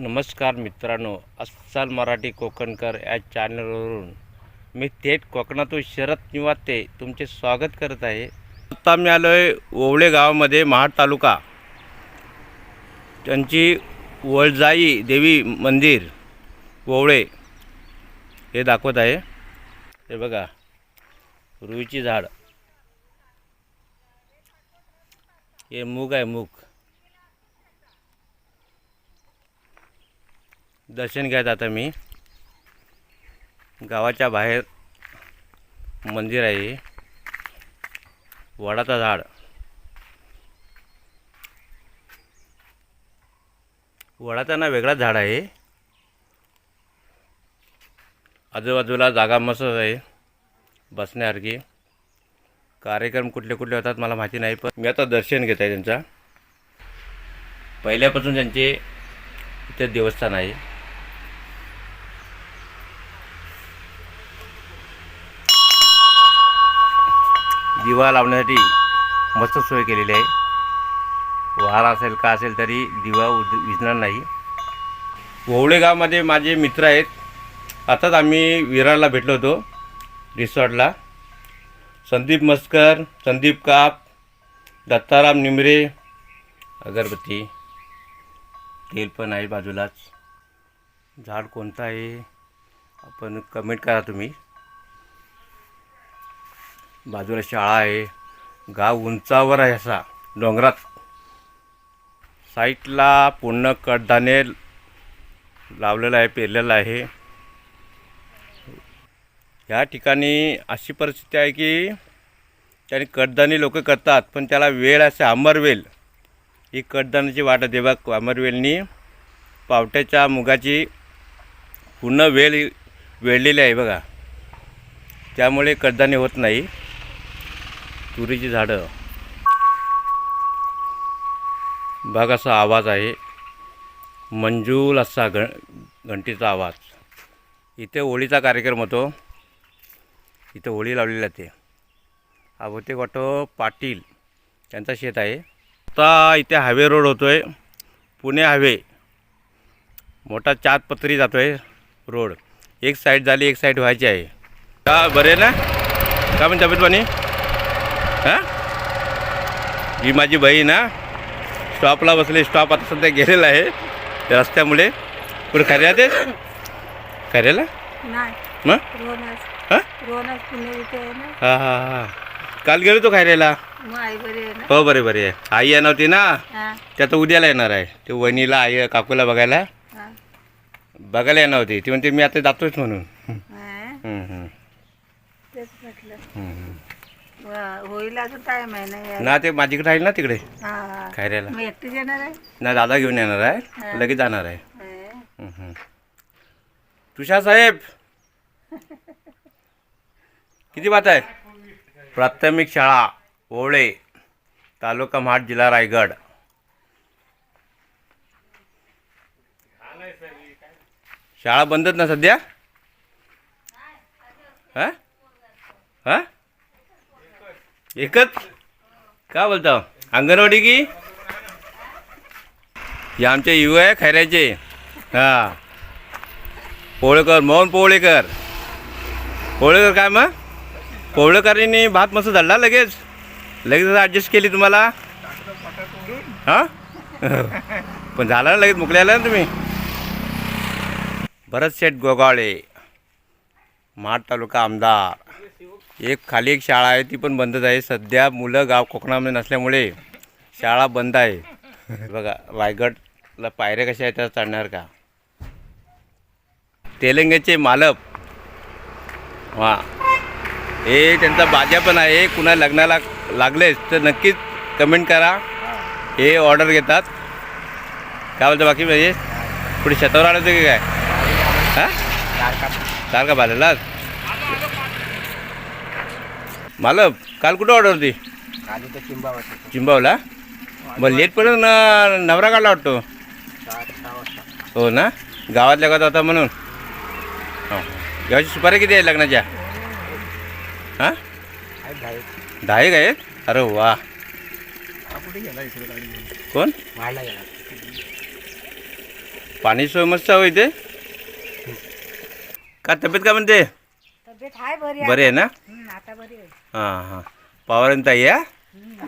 नमस्कार मित्रांनो अस्सल मराठी कोकणकर या चॅनलवरून मी थेट कोकणातून शरद निवाते तुमचे स्वागत करत आहे. आत्ता मी आलो आहे ओवळे गावामध्ये महाड तालुका. त्यांची वळजाई देवी मंदिर ओवळे. हे दाखवत आहे. हे बघा रुईची झाड. हे मूग आहे मूग. दर्शन घ्यायचं आता मी. गावाच्या बाहेर मंदिर आहे. वडाचं झाड. वडाचा ना वेगळाच झाड आहे. आजूबाजूला जागा मस्त आहे. बसण्यासारखी. कार्यक्रम कुठले कुठले होतात मला माहिती नाही पण मी आता दर्शन घेत आहे त्यांचा. पहिल्यापासून त्यांचे इथे देवस्थान आहे. दिवा लावण्यासाठी मस्त सोय केलेली आहे. वारा असेल का असेल तरी दिवा उद विझणार नाही. ओवळे माझे मित्र आहेत. आताच आम्ही विरारला भेटलो होतो रिसॉर्टला. संदीप मस्कर संदीप काप दत्ताराम निमरे अगरबत्ती. तेल पण आहे बाजूलाच. झाड कोणतं आहे? आपण कमेंट करा तुम्ही. बाजूला शाळा आहे. गाव उंचावर आहे असा. डोंगरात. साईटला पूर्ण कडधान्य लावलेलं आहे पेरलेलं आहे. ह्या ठिकाणी अशी परिस्थिती आहे की त्याने कडधान्य लोक करतात पण त्याला वेळ असे अमरवेल ही कडधान्याची वाट देवा अमरवेलनी पावट्याच्या मुगाची पूर्ण वेळ वेळलेली आहे बघा. त्यामुळे कडधान्य होत नाही. तुरीची झाडं. बघ असा आवाज आहे. मंजूल असा घ घंटीचा आवाज. इथे होळीचा कार्यक्रम होतो. इथे होळी लावलेली आहे. ते हा बहुतेक वाटतो पाटील त्यांचा शेत आहे. आता इथे हायवे रोड होतो आहे पुणे हायवे. मोठा चार पत्री जातो आहे रोड. एक साईड झाली एक साईड व्हायची आहे. का बरे ना? का म्हणते तब्येत पाणी? हां? ही माझी बहीण ना स्टॉपला बसले स्टॉप आता सध्या गेलेला आहे. त्या रस्त्यामुळे. कुठे खऱ्या ते? खऱ्याला? मग? हां? हां हां हां. काल गेलो तो खायला हो बरे बरे आहे. आई येणार होती ना? हा. त्या तर उद्याला येणार आहे. ते वहिनीला आई काकूला बघायला. हा. बघायला येणार होती. ती म्हणते मी आता जातोच म्हणून. होईल अजून टाइम आहे ना ते माझीकडे राहील ना तिकडे. हा. हा. खायला. मग एकटीच येणार आहे? ना दादा घेऊन येणार आहे. लगेच जाणार आहे. तुषार साहेब! किती बात आहे? प्राथमिक शाळा ओवळे तालुका महाड जिल्हा रायगड. शाळा बंदच ना सध्या? हा? हा? एकच? का बोलता? अंगणवाडी की? हे आमचे युवा आहे खैऱ्याचे. हां. पोळेकर मोहन पोवळेकर पोवळेकर काय मग? पोवळेकरांनी भात मस्त धरला लगेच. लगेच ॲडजस्ट केली तुम्हाला. हां? पण झाला ना लगेच मुकल्याला ना तुम्ही? भरत शेठ गोगाळे महाड तालुका आमदार. एक खाली एक शाळा आहे ती पण बंदच आहे. सध्या मुलं गाव कोकणामध्ये नसल्यामुळे शाळा बंद आहे. बघा रायगडला पायऱ्या कशा आहेत त्या चढणार का? तेलंगेचे मालक. वा. हे त्यांचा बाजा पण आहे कुणा लग्नाला लागलेच तर नक्कीच कमेंट करा. हे ऑर्डर घेतात. काय बोलतं बाकी म्हणजे? पुढे शेतावर आलं होतं की काय हां सारखा बालेला मालक काल कुठं ऑर्डर होती? आधी तर चिंबा वाटत चिंबावला मग लेट पण नवरा काढला वाटतो. सहा सहा वाजता. हो ना? गावातल्या गावात होता म्हणून. हो. गावाची सुपारी किती आहे लग्नाच्या? हां? आहेत दहा एक. दहा एक आहेत? अरे वा. हा कोण? व्हायला गेला. पाणी सोय मस्त आहे हो इथे? का तब्येत का म्हणते? तब्येत बरी बरे आहे ना? आता बरी आहे. हां हां. पवारांत ताई या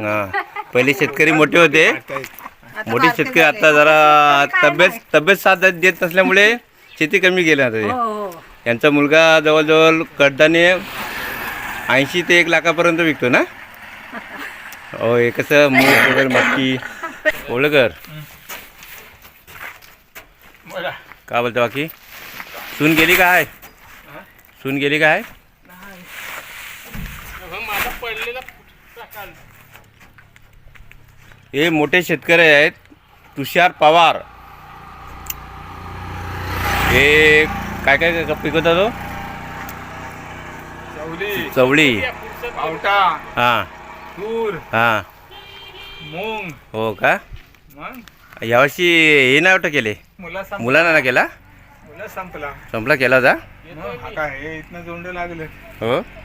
हां. पहिले शेतकरी मोठे होते. मोठे शेतकरी. आता जरा तब्येत तब्येत साथ देत नसल्यामुळे शेती कमी गेली आता हो. ते. हो. यांचा मुलगा जवळजवळ कडदाने ऐंशी ते एक लाखापर्यंत विकतो ना? हो हे कसं मूग वगैरे मटकी. ओळकर का बोलतो बाकी? सून गेली काय? सून गेली काय? हे मोठे शेतकरी आहेत तुषार पवार. हे काय काय काय पिकवता तो चवली. चवळी पावटा. हां. तूर. हां. मूग. हो का? मग? यावर्षी हे नाही वाटतं केले? मुला संप मुलांना ना केला? मुला संपला. संपला केला होता? मग हा काय हे इथनं जोंड लागलं. हो.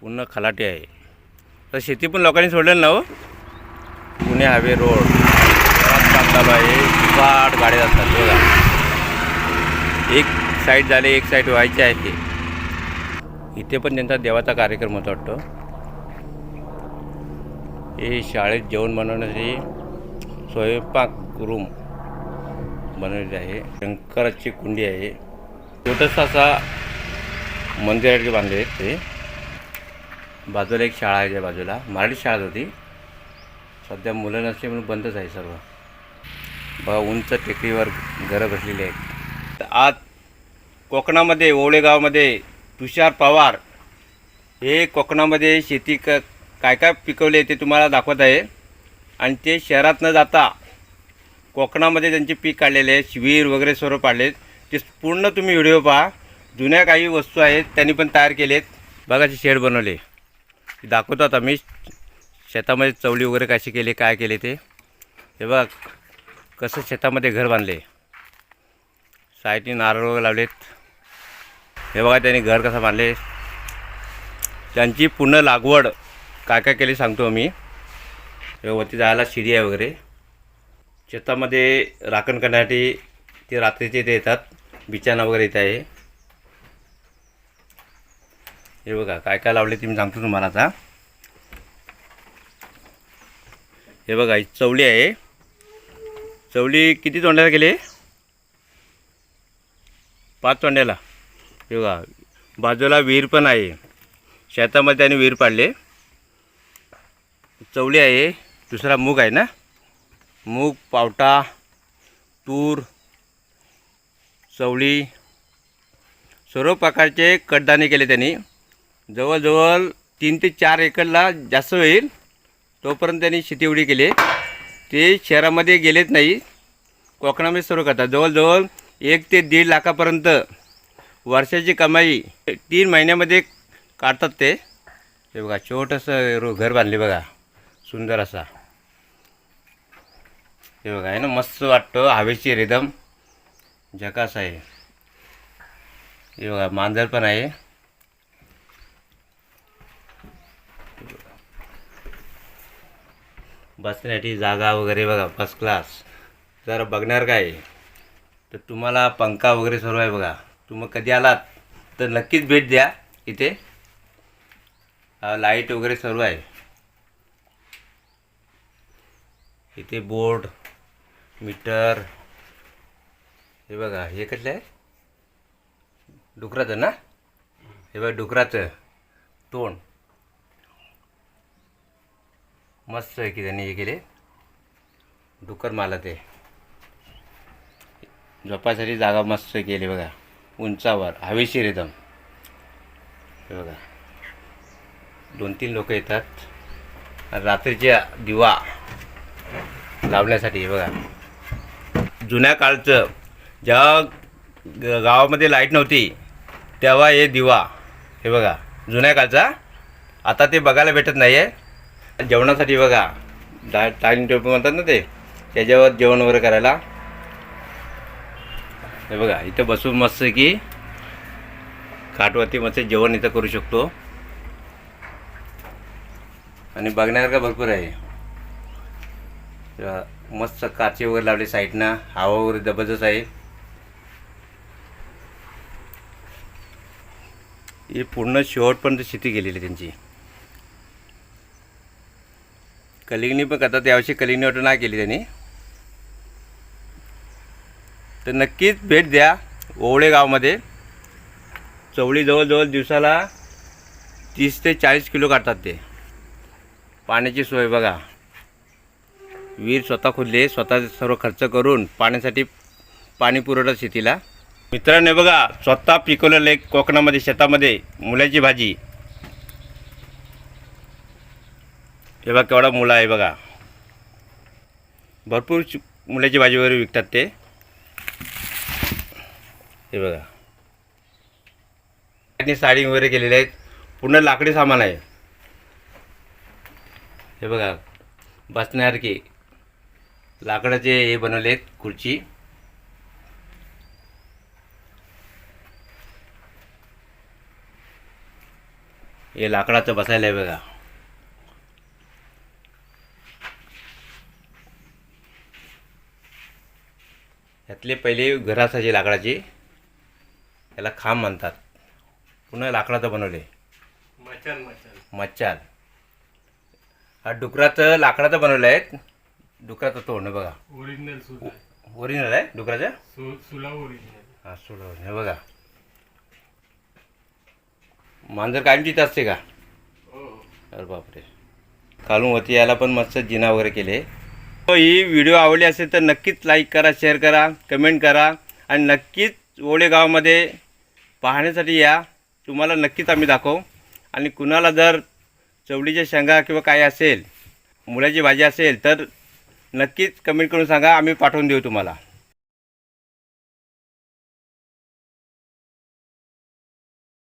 पूर्ण खलाटी आहे. तर शेती पण लोकांनी सोडलेलं ना हो. Pune highway road. जोरात काम चालू आहे फाट गाड्या जातात बघा. एक साईड झाले एक साईड व्हायची आहे ते. इथे पण त्यांचा देवाचा कार्यक्रम होता वाटतो. हे शाळेत जेवण बनवण्यासाठी स्वयंपाक रूम बनवलेली आहे. शंकराची कुंडी आहे. छोटंसं असा मंदिराकडे बांधले आहेत ते. बाजूला एक शाळा आहे त्या बाजूला. मराठी शाळा होती सध्या मुलं नसले म्हणून बंदच आहे सर्व. बघा उंच टेकडीवर घरं बसलेली आहेत. आज कोकणामध्ये ओवळेगावमध्ये तुषार पवार हे कोकणामध्ये शेती क काय काय पिकवले ते तुम्हाला दाखवत आहे. आणि ते शहरात न जाता कोकणामध्ये त्यांचे पीक काढलेले आहे शिवीर वगैरे सर्व पाडलेत. ते पूर्ण तुम्ही व्हिडिओ पहा. जुन्या काही वस्तू आहेत त्यांनी पण तयार केलेत. बघाचे शेड बनवले. दाखवतो आता मी. शेतामध्ये चवली वगैरे कशी केली काय केले ते. हे बघ कसं शेतामध्ये घर बांधले. साईडने नारळ वगैरे लावलेत. हे बघा त्यांनी घर कसं बांधले. त्यांची पूर्ण लागवड काय काय केली सांगतो मी. वरती जायला शिडी आहे वगैरे. शेतामध्ये राखण करण्यासाठी ते रात्रीचे ते येतात. बिचाना वगैरे येत आहे. हे बघा काय काय लावले ते मी सांगतो तुम्हाला आता. हे बघा ही चवली आहे. चवली किती तोंड्याला गेले पाच तोंड्याला हे बघा बाजूला विहीर पण आहे. शेतामध्ये त्याने विहीर पाडले. चवली आहे दुसरा मूग आहे ना? मूग पावटा तूर चवळी. सर्व प्रकारचे कडदाणे केले त्यांनी. जवळजवळ तीन ते चार एकरला जास्त होईल. तोपर्यंत त्यांनी शेती एवढी केली. ते शहरामध्ये गेलेच नाही. कोकणामध्ये सुरू करतात. जवळजवळ एक ते दीड लाखापर्यंत वर्षाची कमाई तीन महिन्यामध्ये काढतात ते. हे बघा छोटंसं रो घर बांधले बघा. सुंदर असा. हे बघा आहे ना मस्त वाटतं. हवेशीर एकदम झकास आहे. हे बघा मांजर पण आहे. बसण्यासाठी जागा वगैरे बघा फर्स्ट क्लास तर बघणार काय? तर तुम्हाला पंखा वगैरे सर्व आहे बघा. तुम्ही कधी आलात तर नक्कीच भेट द्या इथे. लाइट वगैरे सर्व आहे. इथे बोर्ड मीटर हे बघा हे कसलं आहे? डुकराचं ना? हे बघा डुकराचं. तोंड. मस्त आहे की त्यांनी हे केले. डुकर माला ते. झोपासाठी जागा मस्त केली बघा. उंचावर हवेशीर एकदम. हे बघा. दोन तीन लोक येतात. रात्रीच्या दिवा लावण्यासाठी बघा. जुन्या काळचं जेव्हा गावामध्ये लाइट नव्हती तेव्हा हे दिवा हे बघा. जुन्या काळचा. आता ते बघायला भेटत नाही आहे जेवणासाठी बघा डा डायनिंग टेबल म्हणतात ना ते त्याच्यावर जेवण वगैरे करायला. हे बघा इथं बसून मस्त की काटवरती मस्त जेवण इथं करू शकतो. आणि बघण्यासारखं भरपूर आहे. मस्त काचे वगैरे लावले साईडनं हवा वगैरे जबरदस्त आहे. ही पूर्ण शेवटपर्यंत शेती केलेली आहे त्यांची. कलिंगणी पण करतात यावर्षी कलिंगणी वाटून नाही केली त्यांनी. तर नक्कीच भेट द्या ओवळे गावामध्ये. चवळी जवळजवळ दिवसाला तीस ते चाळीस किलो काढतात ते. पाण्याची सोय बघा. विहीर स्वतः खोदले स्वतः सर्व खर्च करून पाण्यासाठी पाणी पुरवठा शेतीला. मित्रांनो बघा स्वतः पिकवलेलं एक कोकणामध्ये शेतामध्ये मुलाची भाजी. हे बघा केवढा मुलं आहे बघा. भरपूर मुलाची भाजी वगैरे विकतात ते. हे बघा. त्यांनी साडी वगैरे केलेले आहेत. पूर्ण लाकडी सामान आहे. हे बघा बसण्यासारखे लाकडाचे हे बनवले आहेत खुर्ची. हे लाकडाचं बसायला आहे बघा. ह्यातले पहिले घर असायचे लाकडाचे त्याला खांब म्हणतात. पुन्हा लाकडाचं बनवले. मचान मचान हा डुकराचं लाकडाचं बनवलं आहे डुकराचं तोंड बघा. ओरिजिनल सुला ओरिजिनल आहे डुकराचं? सु सुला ओरिजिनल हा सोडव हे बघा. मांजर कायम तिथं असते का? हो. अरे बापरे. खालून होती याला पण मस्त जिना वगैरे केले. हो, ही व्हिडिओ आवडली असेल तर नक्कीच लाईक करा शेअर करा कमेंट करा. आणि नक्कीच ओळेगावमध्ये पाहण्यासाठी या. तुम्हाला नक्कीच आम्ही दाखवू. आणि कुणाला जर चवळीच्या शेंगा किंवा काय असेल मुलाची भाजी असेल तर नक्कीच कमेंट करून सांगा. आम्ही पाठवून देऊ तुम्हाला.